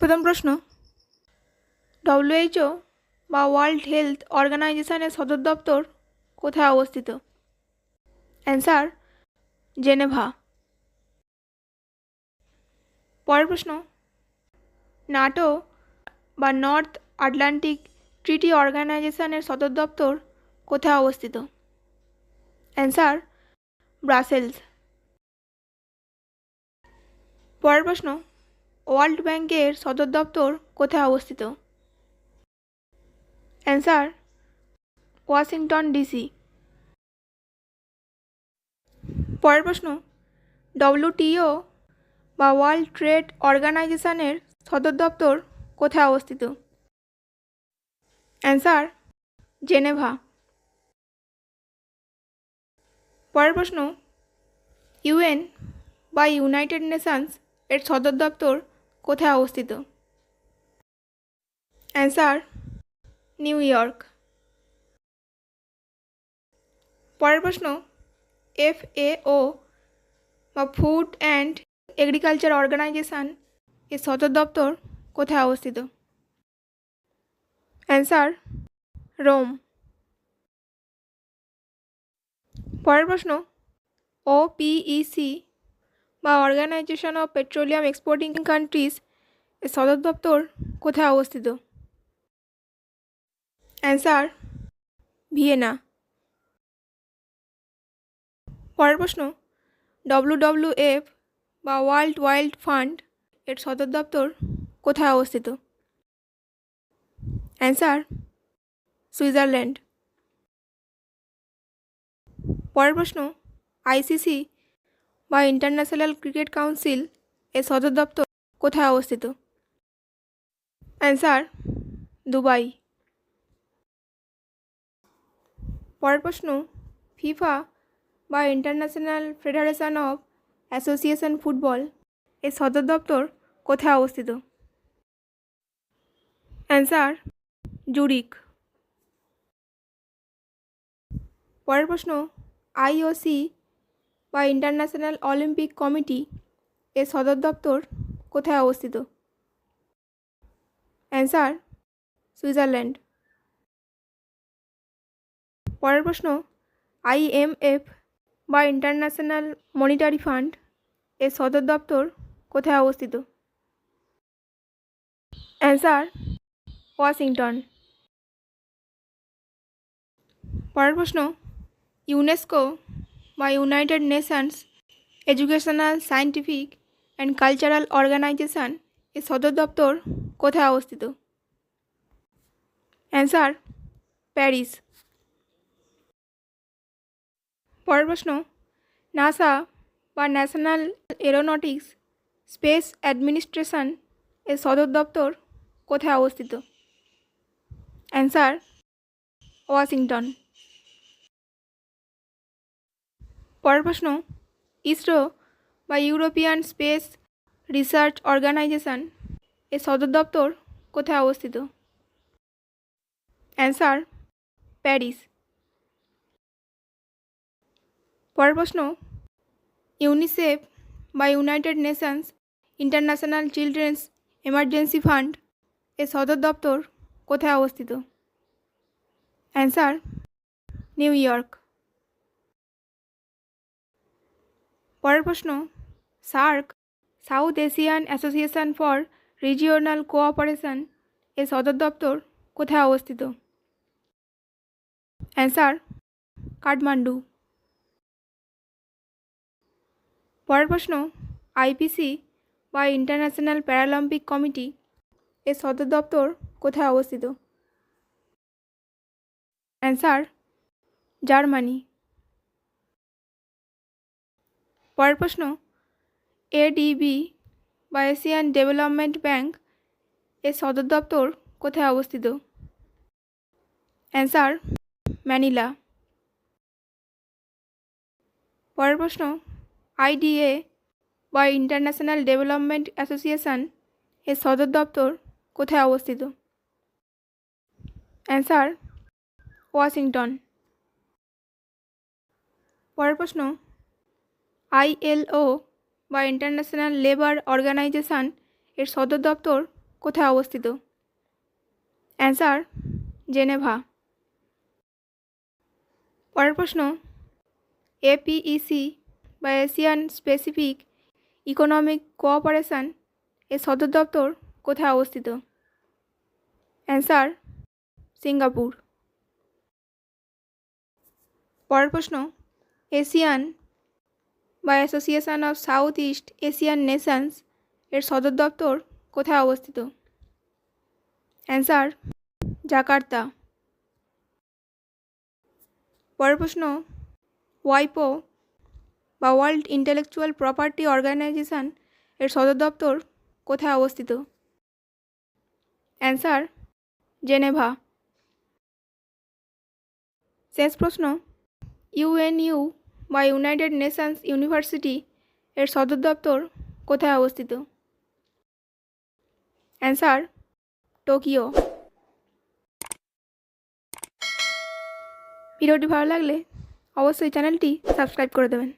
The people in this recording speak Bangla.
প্রথম প্রশ্ন। ডব্লিউএইচও বা ওয়ার্ল্ড হেলথ অর্গানাইজেশনের সদর দপ্তর কোথায় অবস্থিত? অ্যান্সার জেনেভা পরের প্রশ্ন, নাটো বা নর্থ আটলান্টিক ট্রিটি অর্গানাইজেশনের সদর দপ্তর কোথায় অবস্থিত? অ্যান্সার ব্রাসেলস পরের প্রশ্ন ওয়ার্ল্ড ব্যাংকের সদর দপ্তর কোথায় অবস্থিত? Answer, Washington DC. পরের প্রশ্ন, ডব্লিউটিও বা ওয়ার্ল্ড ট্রেড অর্গানাইজেশনের সদর দপ্তর কোথায় অবস্থিত? Answer, Geneva. পরের প্রশ্ন, ইউএন বা ইউনাইটেড নেশনস এর সদর দপ্তর কোথায় অবস্থিত? অ্যান্সার নিউ ইয়র্ক পরের প্রশ্ন এফ এ ও বা ফুড অ্যান্ড এগ্রিকালচার অর্গানাইজেশান এর সদর দপ্তর কোথায় অবস্থিত? অ্যান্সার রোম পরের প্রশ্ন ও পিইসি বা organization of petroleum exporting countries এর সদর দপ্তর কোথায় অবস্থিত? অ্যান্সার ভিয়েনা পরের প্রশ্ন ডব্লিউডব্লিউএফ বা ওয়ার্ল্ড ওয়াইল্ড ফান্ড এর সদর দপ্তর কোথায় অবস্থিত? অ্যান্সার সুইজারল্যান্ড পরের প্রশ্ন আইসিসি বা ইন্টারন্যাশনাল ক্রিকেট কাউন্সিল এর সদর দপ্তর কোথায় অবস্থিত? Answer, Dubai. পরের প্রশ্ন, ফিফা বা international federation of association football এর সদর দপ্তর কোথায় অবস্থিত? অ্যান্সার জুরিক পরের প্রশ্ন আইওসি বা ইন্টারন্যাশনাল অলিম্পিক কমিটি এর সদর দপ্তর কোথায় অবস্থিত? Answer, Switzerland. পরের প্রশ্ন আইএমএফ বা ইন্টারন্যাশনাল মনিটারি ফান্ড এর সদর দপ্তর কোথায় অবস্থিত? Answer, Washington. পরের প্রশ্ন, ইউনেস্কো বা United Nations educational scientific and cultural organization এর সদর দপ্তর কোথায় অবস্থিত? অ্যান্সার প্যারিস পরের প্রশ্ন নাসা বা ন্যাশনাল এরোনটিক্স স্পেস অ্যাডমিনিস্ট্রেশন এর সদর দপ্তর কোথায় অবস্থিত? অ্যান্সার ওয়াশিংটন পরের প্রশ্ন, ইসরো বা ইউরোপিয়ান স্পেস রিসার্চ অর্গানাইজেশন এর সদর দপ্তর কোথায় অবস্থিত? Answer, Paris. পরের প্রশ্ন, ইউনিসেফ বা United Nations international children's emergency fund এর সদর দপ্তর কোথায় অবস্থিত? Answer, New York. পরের প্রশ্ন, SAARC, South Asian association for regional cooperation এর সদর দপ্তর কোথায় অবস্থিত? অ্যান্সার, কাঠমান্ডু। পরের প্রশ্ন, আইপিসি বা ইন্টারন্যাশনাল প্যারালম্পিক কমিটি এর সদর দপ্তর কোথায় অবস্থিত? Answer, Germany. পরের প্রশ্ন এডিবি বা এশিয়ান ডেভেলপমেন্ট ব্যাংক এর সদর দপ্তর কোথায় অবস্থিত? অ্যান্সার ম্যানিলা পরের প্রশ্ন আইডিএ বা ইন্টারন্যাশনাল ডেভেলপমেন্ট অ্যাসোসিয়েশন এর সদর দপ্তর কোথায় অবস্থিত? অ্যান্সার ওয়াশিংটন পরের প্রশ্ন আইএলও বা ইন্টারন্যাশনাল লেবার অর্গানাইজেশন এর সদর দপ্তর কোথায় অবস্থিত? Answer, Geneva. পরের প্রশ্ন এপিইসি বা এশিয়ান স্পেসিফিক ইকোনমিক কোঅপারেশন এর সদর দপ্তর কোথায় অবস্থিত? Answer, Singapore. পরের প্রশ্ন, এশিয়ান বা association of South East Asian nations এর সদর দপ্তর কোথায় অবস্থিত? Answer, Jakarta. পরের প্রশ্ন, ওয়াইপো বা ওয়ার্ল্ড ইন্টেলেকচুয়াল প্রপার্টি অর্গানাইজেশান এর সদর দপ্তর কোথায় অবস্থিত? Answer, Geneva. শেষ প্রশ্ন, ইউএনইউ বা ইউনাইটেড নেশনস ইউনিভার্সিটি এর সদর দপ্তর কোথায় অবস্থিত? Answer, Tokyo. ভিডিওটি ভালো লাগলে অবশ্যই চ্যানেলটি সাবস্ক্রাইব করে দেবেন।